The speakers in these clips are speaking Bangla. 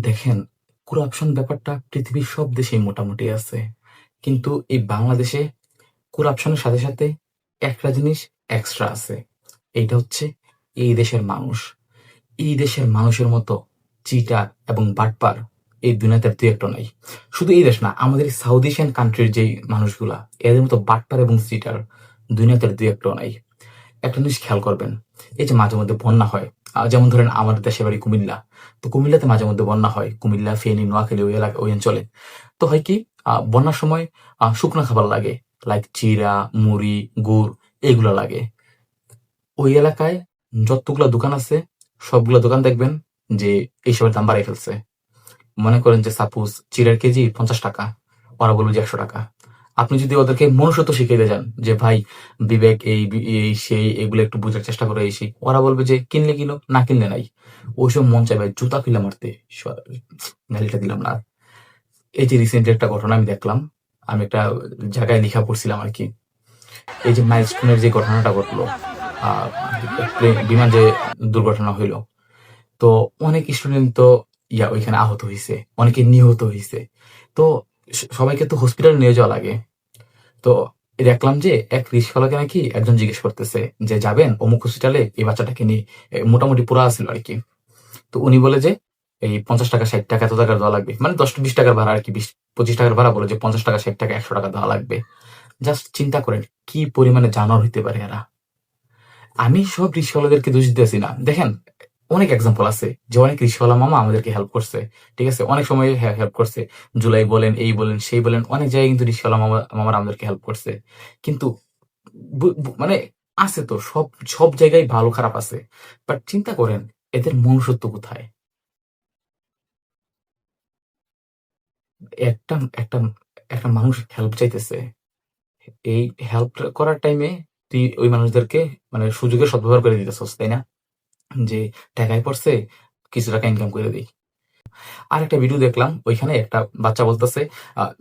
দেখেন করাপশন ব্যাপারটা পৃথিবীর সব দেশেই মোটামুটি আছে। কিন্তু এই বাংলাদেশে করাপশনের সাথে সাথে একটা জিনিস এক্সট্রা আছে। এইটা হচ্ছে এই দেশের মানুষ। এই দেশের মানুষের মতো চিটার এবং বাটপার এই দুনিয়াতে দুই একটা নাই। শুধু এই দেশ না, আমাদের সাউথ এশিয়ান কান্ট্রির যেই মানুষগুলা, এদের মতো বাটপার এবং চিটার দুনিয়াতে দুই একটা নাই। একটা জিনিস খেয়াল করবেন, এই যে মাঝে মধ্যে বন্যা হয় যেমন ধরেন আমার দেশের বাড়ি কুমিল্লা। তো কুমিল্লাতে মাঝে মধ্যে বন্যা হয়। কুমিল্লা, ফেনী, নোয়াখালী ওই এলাকা, ওই অঞ্চলে। তো হয় কি বন্যার সময় শুকনো খাবার লাগে। লাইক চিরা মুড়ি, গুড় এইগুলো লাগে। ওই এলাকায় যতগুলা দোকান আছে, সবগুলা দোকান দেখবেন যে এইসবের দাম বাড়াই ফেলছে। মনে করেন যে, সাপোজ চিরার কেজি পঞ্চাশ টাকা, ওরা বলবে যে একশো টাকা। আপনি যদি ওদেরকে মনুষ্যত্ব শিখিয়ে যান, যে ভাই, বিবেক এই এই, সেই, এগুলো একটু বোঝার চেষ্টা করে এই ওরা বলবে যে কিনলে কিনো, না কিনলে নাই। ওইসব মন চাই ভাই, জুতা খুলে মারতে। গালিটা দিলাম না। এই যে রিসেন্ট একটা ঘটনা আমি দেখলাম, আমি একটা জায়গায় লিখা পড়ছিলাম আর কি। এই যে মাইলস্টোনের যে ঘটনাটা ঘটলো বিমান যে দুর্ঘটনা হইল, তো অনেক স্টুডেন্ট তো, ইয়া, ওইখানে আহত হয়েছে অনেকে নিহত হয়েছে তো সবাইকে তো হসপিটাল নিয়ে যাওয়া লাগে। তো দেখলাম যে এক রিক্সাওয়ালাকে নাকি একজন জিজ্ঞেস করতেছে যে, যাবেন? অমুক হসপিটালে এই বাচ্চাটাকে নিয়ে মোটামুটি পুরা আছিল আর কি তো উনি বলে যে, এই পঞ্চাশ টাকা, ষাট টাকা এত টাকা দেওয়া লাগবে। মানে দশ, বিশ টাকার ভাড়া আর কি বিশ, পঁচিশ টাকার ভাড়া বলে যে, পঞ্চাশ টাকা, ষাট টাকা, একশো টাকা দেওয়া লাগবে। জাস্ট চিন্তা করেন, কি পরিমাণে জানোয়ার হইতে পারে এরা। আমি সব রিক্সাওয়ালাদেরকে দোষ দিতেছি না। দেখেন অনেক এক্সাম্পল আছে যে অনেক রিক্সাওয়ালা মামা আমাদেরকে হেল্প করছে, ঠিক আছে? অনেক সময় হেল্প করছে। জুলাই বলেন, এই বলেন, সেই বলেন, অনেক জায়গায় কিন্তু রিক্সাওয়ালা মামা, মামারা আমাদেরকে হেল্প করছে। কিন্তু মানে আছে তো, সব সব জায়গায় ভালো খারাপ আছে। বাট চিন্তা করেন, এদের মনুষ্যত্ব কোথায়? একটা একটা একটা মানুষ হেল্প চাইতেছে। এই হেল্প করার টাইমে তুই ওই মানুষদেরকে মানে সুযোগের সদ্ব্যবহার করে দিতেছস, তাই না? যে টাকায় পড়ছে, কিছু টাকা ইনকাম করে দিই। আর একটা ভিডিও দেখলাম, ওইখানে একটা বাচ্চা বলতেছে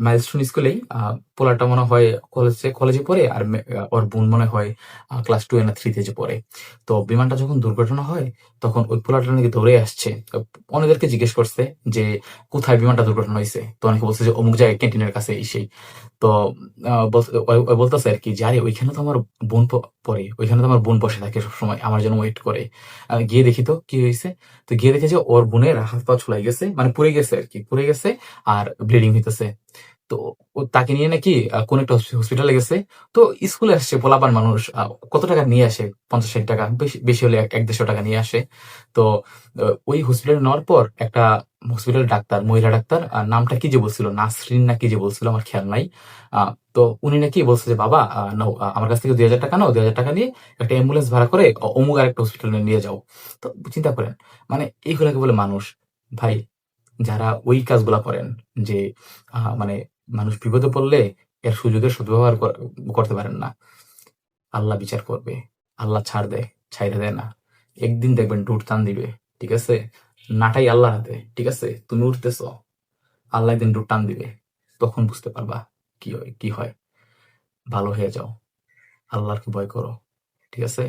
মাইলস্টোন স্কুলেই পোলারটা মনে হয় কলেজে কলেজে পড়ে, আর ওর বোন মনে হয় ক্লাস টু না থ্রিতে যে পড়ে। তো বিমানটা যখন দুর্ঘটনা হয়, তখন ওই পোলারটা নাকি দৌড়ে আসছে। তো অনেকেরকে জিজ্ঞেস করছে যে, কোথায় বিমানটা দুর্ঘটনা হয়েছে? তো অনেকে বলছে যে, অমুক জায়গায় ক্যান্টিনের কাছে এসেই তো বলতেছে আর কি যে, আরে, ওইখানে তো আমার বোন প- পড়ে। ওইখানে তো আমার বোন বসে থাকে সবসময়, আমার জন্য ওয়েট করে। গিয়ে দেখি তো কি হয়েছে। তো গিয়ে দেখে যে ওর বোনের হাত পা ছুলাই গেছে মানে পুড়ে গেছে আর কি, পুড়ে গেছে আর ব্লিডিং হইতেছে। তো তাকে নিয়ে নাকি কোন একটা হসপিটালে গেছে। তো স্কুলে আসছে, পোলাপান মানুষ কত টাকা নিয়ে আসে? পঞ্চাশ ষাট টাকা, বেশি হলে এক দেড়শো টাকা নিয়ে আসে। তো ওই হসপিটালে নেওয়ার পর একটা হসপিটাল ডাক্তার, মহিলা ডাক্তার নামটা কি যে বলছিল? নাসরিন না কি যে বলছিল? আমার খেয়াল নাই। তো উনি নাকি বলছে যে, বাবা নাও আমার কাছ থেকে দুই হাজার টাকা নাও, দুই হাজার টাকা নিয়ে একটা অ্যাম্বুলেন্স ভাড়া করে অমুক আর একটা হসপিটালে নিয়ে যাও। তো চিন্তা করেন মানে এইগুলাকে বলে মানুষ। ভাই, যারা ওই কাজগুলা করেন যে মানে মানুষ বিপদে পড়লে এর সুযোগের সদ্ব্যবহার করতে পারেন না। আল্লাহ বিচার করবে। আল্লাহ ছাড় দেয়, ছাইড়ে দেয় না। একদিন দেখবেন ডুট টান দিবে, ঠিক আছে? নাটাই আল্লাহ হাতে, ঠিক আছে? তুমি উঠতেছ, আল্লাহ একদিন ডুট টান দিবে। তখন বুঝতে পারবা কি হয় কি হয়। ভালো হয়ে যাও। আল্লাহকে ভয় করো, ঠিক আছে?